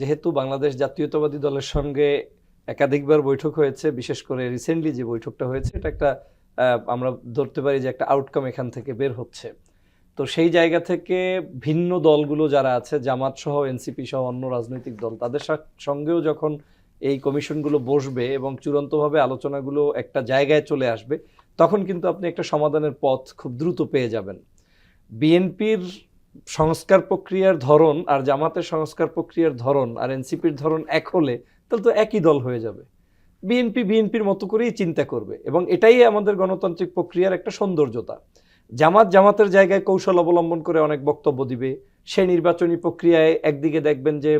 যেহেতু বাংলাদেশ জাতীয়তাবাদী দলের সঙ্গে একাধিকবার বৈঠক হয়েছে, বিশেষ করে রিসেন্টলি যে বৈঠকটা হয়েছে, এটা একটা আমরা ধরতে পারি যে একটা আউটকাম এখান থেকে বের হচ্ছে। তো সেই জায়গা থেকে ভিন্ন দলগুলো যারা আছে, জামাত সহ এনসিপি সহ, অন্য রাজনৈতিক দল, তাদের সঙ্গেও যখন এই কমিশনগুলো বসবে এবং চূড়ান্তভাবে আলোচনাগুলো একটা জায়গায় চলে আসবে, তখন কিন্তু আপনি একটা সমাধানের পথ খুব দ্রুত পেয়ে যাবেন। বিএনপির সংস্কার প্রক্রিয়ার ধরন আর জামাতের সংস্কার প্রক্রিয়ার ধরন আর এনসিপির ধরন এক হলে তাহলে তো একই দল হয়ে যাবে। বিএনপি বিএনপির মতো করেই চিন্তা করবে এবং এটাই আমাদের গণতান্ত্রিক প্রক্রিয়ার একটা সৌন্দর্যতা। জামাত জামাতের জায়গায় কৌশল অবলম্বন করে অনেক বক্তব্য দিবে, সে নির্বাচনী প্রক্রিয়ায় একদিকে দেখবেন যে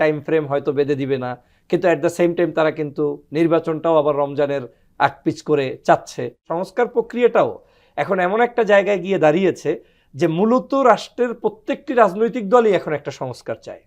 টাইম ফ্রেম হয়তো বেঁধে দিবে না, কিন্তু অ্যাট দ্য সেম টাইম তারা কিন্তু নির্বাচনটাও আবার রমজানের আকপিচ করে চাচ্ছে। সংস্কার প্রক্রিয়াটাও এখন এমন একটা জায়গায় গিয়ে দাঁড়িয়েছে যে মূলত রাষ্ট্রের প্রত্যেকটি রাজনৈতিক দলই এখন একটা সংস্কার চায়।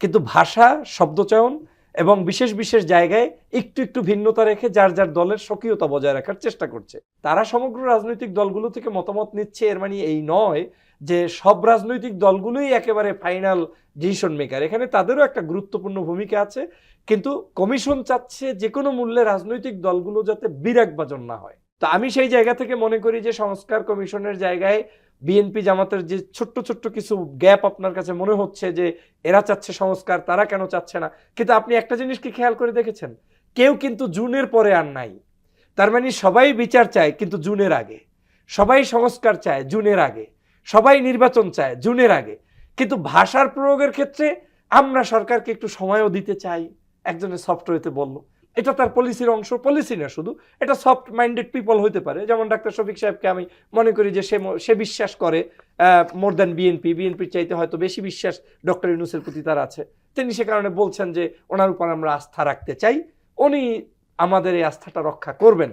কিন্তু ভাষা, শব্দচয়ন এবং বিশেষ বিশেষ জায়গায় একটু একটু ভিন্নতা রেখে যার যার দলের স্বকীয়তা বজায় রাখার চেষ্টা করছে। তারা সমগ্র রাজনৈতিক দলগুলো থেকে মতামত নিচ্ছে, এর মানে এই নয় যে সব রাজনৈতিক দলগুলোই একেবারে ফাইনাল ডিসিশন মেকার এখানে তাদেরও একটা গুরুত্বপূর্ণ ভূমিকা আছে। কিন্তু কমিশন চাচ্ছে যে কোনো মূল্যে রাজনৈতিক দলগুলো যাতে বিরাগ বাজন না হয়। তো আমি সেই জায়গা থেকে মনে করি যে সংস্কার কমিশনের জায়গায় বিএনপি জামাতের যে ছোট্ট ছোট্ট কিছু গ্যাপ আপনার কাছে মনে হচ্ছে যে এরা চাচ্ছে সংস্কার, তারা কেন চাচ্ছে না? কিন্তু আপনি একটা জিনিস কি খেয়াল করে দেখেছেন? কেউ কিন্তু জুনের পরে আর নাই। তার মানে সবাই বিচার চায় কিন্তু জুনের আগে। সবাই সংস্কার চায় জুনের আগে। সবাই নির্বাচন চায় জুনের আগে। কিন্তু ভাষার প্রয়োগের ক্ষেত্রে আমরা সরকারকে একটু সময়ও দিতে চাই। একজনের সফটওয়্যারতে বলল। এটা তার পলিসির অংশ পলিসি না শুধু, এটা সফট মাইন্ডেড পিপল হতে পারে। যেমন ডাক্তার শফিক সাহেবকে আমি মনে করি যে সে সে বিশ্বাস করে মোর দ্যান বিএনপি বিএনপির চাইতে হয়তো বেশি বিশ্বাস ডক্টর ইউনুসের প্রতি তার আছে। তিনি সে কারণে বলছেন যে, ওনার উপর আমরা আস্থা রাখতে চাই। উনি আমাদের এই আস্থাটা রক্ষা করবেন।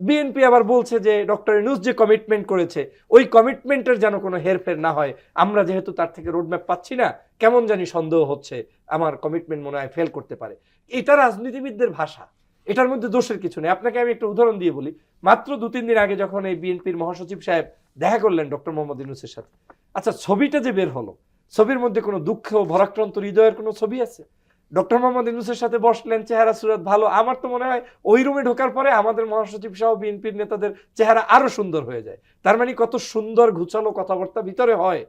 বিএনপি আবার বলছে যে ডক্টর ইউনুস যে কমিটমেন্ট করেছে, ওই কমিটমেন্টের যেন কোনো হেরফের না হয়। আমরা যেহেতু তার থেকে রোডম্যাপ পাচ্ছি না, কেমন জানি সন্দেহ হচ্ছে, আমার কমিটমেন্ট মনে হয় ফেল করতে পারে। এটা রাজনীতিবিদদের ভাষা, এটার মধ্যে দোষের কিছু নেই। আপনাকে আমি একটা উদাহরণ দিয়ে বলি। মাত্র দু তিন দিন আগে যখন এই বিএনপির মহাসচিব সাহেব দেখা করলেন ডক্টর মোহাম্মদ ইউনুসের সাথে আচ্ছা ছবিটা যে বের হলো, ছবির মধ্যে কোনো দুঃখ ভরাক্রান্ত হৃদয়ের কোনো ছবি আছে? ডক্টর মোহাম্মদ ইউনুসের সাথে বসলেন, চেহারা, সুরত ভালো। আমার তো মনে হয় ওই রুমে ঢোকার পরে আমাদের মহাসচিব সহ বিএনপির নেতাদের চেহারা আরও সুন্দর হয়ে যায়। তার মানে কত সুন্দর ঘুচালো কথাবার্তা ভিতরে হয়।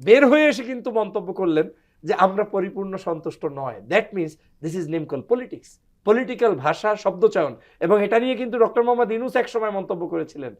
বের হয়ে এসে কিন্তু মন্তব্য করলেন যে আমরা পরিপূর্ণ সন্তুষ্ট নয়। That means this is name call politics political ভাষা, শব্দচয়ন। এবং এটা নিয়ে কিন্তু ডক্টর মোহাম্মদ ইনুস এক সময় মন্তব্য করেছিলেন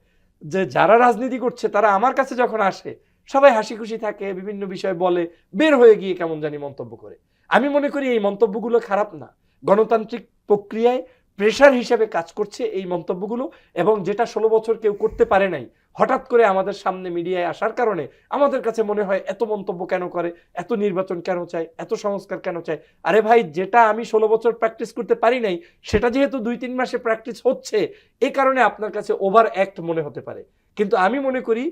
যে যারা রাজনীতি করছে, তারা আমার কাছে যখন আসে, সবাই হাসি খুশি থাকে, বিভিন্ন বিষয় বলে, বের হয়ে গিয়ে কেমন জানি মন্তব্য করে। আমি মনে করি এই মন্তব্যগুলো খারাপ না। গণতান্ত্রিক প্রক্রিয়ায় প্রেশার হিসেবে কাজ করছে এই মন্তব্যগুলো এবং যেটা ষোলো বছর কেউ করতে পারে নাই, হঠাৎ করে আমাদের সামনে মিডিয়ায় আসার কারণে আমাদের কাছে মনে হয় এত মন্তব্য কেন করে, এত নির্বাচন কেন চায়, এত সংস্কার কেন চায়? আরে ভাই, যেটা আমি ষোলো বছর প্র্যাকটিস করতে পারি নাই, সেটা যেহেতু দুই তিন মাসে প্র্যাকটিস হচ্ছে, এ কারণে আপনার কাছে ওভার অ্যাক্ট মনে হতে পারে। কিন্তু আমি মনে করি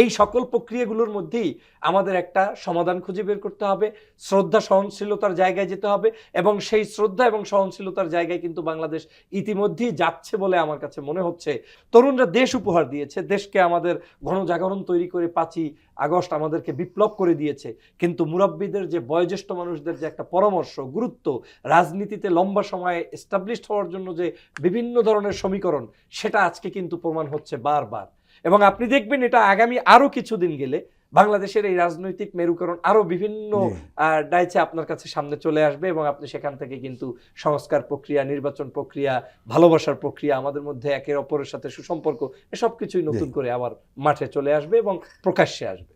এই সকল প্রক্রিয়াগুলোর মধ্যেই আমাদের একটা সমাধান খুঁজে বের করতে হবে, শ্রদ্ধা সহনশীলতার জায়গায় যেতে হবে এবং সেই শ্রদ্ধা এবং সহনশীলতার জায়গায় কিন্তু বাংলাদেশ ইতিমধ্যেই যাচ্ছে বলে আমার কাছে মনে হচ্ছে। তরুণরা দেশ উপহার দিয়েছে, দেশকে আমাদের গণজাগরণ তৈরি করে পাঁচই আগস্ট আমাদেরকে বিপ্লব করে দিয়েছে। কিন্তু মুরব্বীদের যে বয়োজ্যেষ্ঠ মানুষদের যে একটা পরামর্শ, গুরুত্ব, রাজনীতিতে লম্বা সময়ে এস্টাবলিশড হওয়ার জন্য যে বিভিন্ন ধরনের সমীকরণ, সেটা আজকে কিন্তু প্রমাণ হচ্ছে বারবার। এবং আপনি দেখবেন এটা আগামী আরও কিছুদিন গেলে বাংলাদেশের এই রাজনৈতিক মেরুকরণ আরও বিভিন্ন ডাইচে আপনার কাছে সামনে চলে আসবে এবং আপনি সেখান থেকে কিন্তু সংস্কার প্রক্রিয়া নির্বাচন প্রক্রিয়া ভালোবাসার প্রক্রিয়া আমাদের মধ্যে একে অপরের সাথে সুসম্পর্ক এসব কিছুই নতুন করে আবার মাঠে চলে আসবে এবং প্রকাশ্যে আসবে।